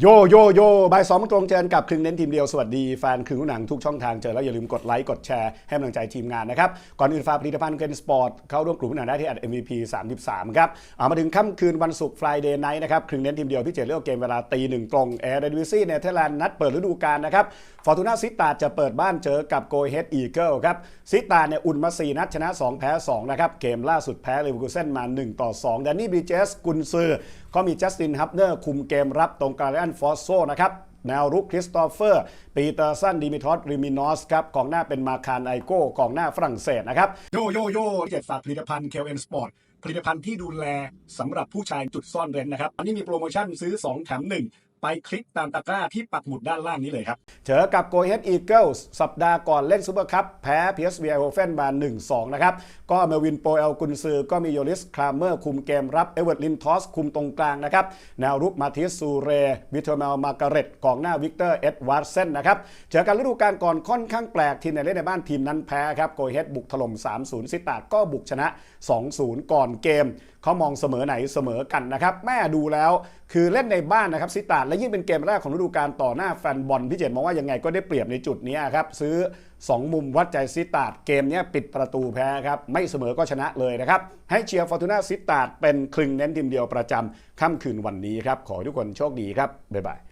โยโยโยบ่ายสองตรงเจอกันกับครึ่งเน้นทีมเดียว สวัสดีแฟนครึ่งหนังทุกช่องทางเจอแล้วอย่าลืมกดไลค์ กดแชร์ ให้กำลังใจทีมงานนะครับ ก่อนอื่นฝากผลิตภัณฑ์เกนสปอร์ตเข้าร่วมกลุ่มหนังได้ที่ MVP 33 ครับเอามาถึงค่ำคืนวันศุกร์ Friday Night นะครับครึ่งเน้นทีมเดียวพี่เจเลือกเกมเวลาตีหนึ่งตรงแอร์เดวิซี่เนเธอร์แลนด์นัดเปิดฤดูกาลนะครับฟอร์ตูน่าซิตาจะเปิดบ้านเจอกับโกเฮดอีเกิลครับซิตาเนี่ยอุ่นมา4นัดชนะ 2 แพ้2นะครับเกมล่าสุดแพ้เลเวอร์คูเซนมา1ต่อ2แดนนี่บีเจสกุนซือก็มีจัสตินฮับเนอร์คุมเกมรับตรงกลางอันฟอสโซนะครับแนวรุกคริสโตเฟอร์ ปีเตอร์สันดิมิทอสริมินอสครับกองหน้าเป็นมาคารไอโก้กองหน้าฝรั่งเศสนะครับ โยโยโย่เจ็ดฝากผลิตภัณฑ์เคลเอ็นสปอร์ตผลิตภัณฑ์ที่ดูแลสำหรับผู้ชายจุดซ่อนเร้นนะครับ อันนี้มีโปรโมชั่นซื้อ 2 แถม 1 ไปคลิกตามตะกร้าที่ปักหมุดด้านล่างนี้เลยครับ เจอกับโกเฮดอีเกิลสัปดาห์ก่อนเล่นซูเปอร์คัพแพ้ PSV ไอโอเฟนมา 1-2 นะครับ ก็เมวินโปเอลกุนซือ ก็มีโยลิสคลามเมอร์คุมเกมรับ เอเวอร์ตลินทอส คุมตรงกลางนะครับ แนวรุกมาทิสซูเร วิเทอร์เมลมาการเร็ตกองหน้าวิกเตอร์เอ็ดวาร์เซนนะครับ เจอกันฤดูกาลก่อนค่อนข้างแปลกทีมไหนเล่นในบ้านทีมนั้นแพ้ครับโกเฮดบุกถล่ม 3-0 ซิตาก็บุกชนะ 2-0 ก่อนเกม เขามองเสมอไหนเสมอกันนะครับแม่ดูแล้วคือเล่นในบ้านนะครับซิตาดและยิ่งเป็นเกมแรกของฤดูกาลต่อหน้าแฟนบอลพี่เจตมองว่ายังไงก็ได้เปรียบในจุดนี้ครับซื้อ 2 มุมวัดใจซิตาดเกมนี้ปิดประตูแพ้ครับไม่เสมอก็ชนะเลยนะครับให้เชียร์ฟอร์ตูน่าซิตาดเป็นคลึงเน้นทีมเดียวประจำค่ำคืนวันนี้ครับขอทุกคนโชคดีครับบ๊ายบาย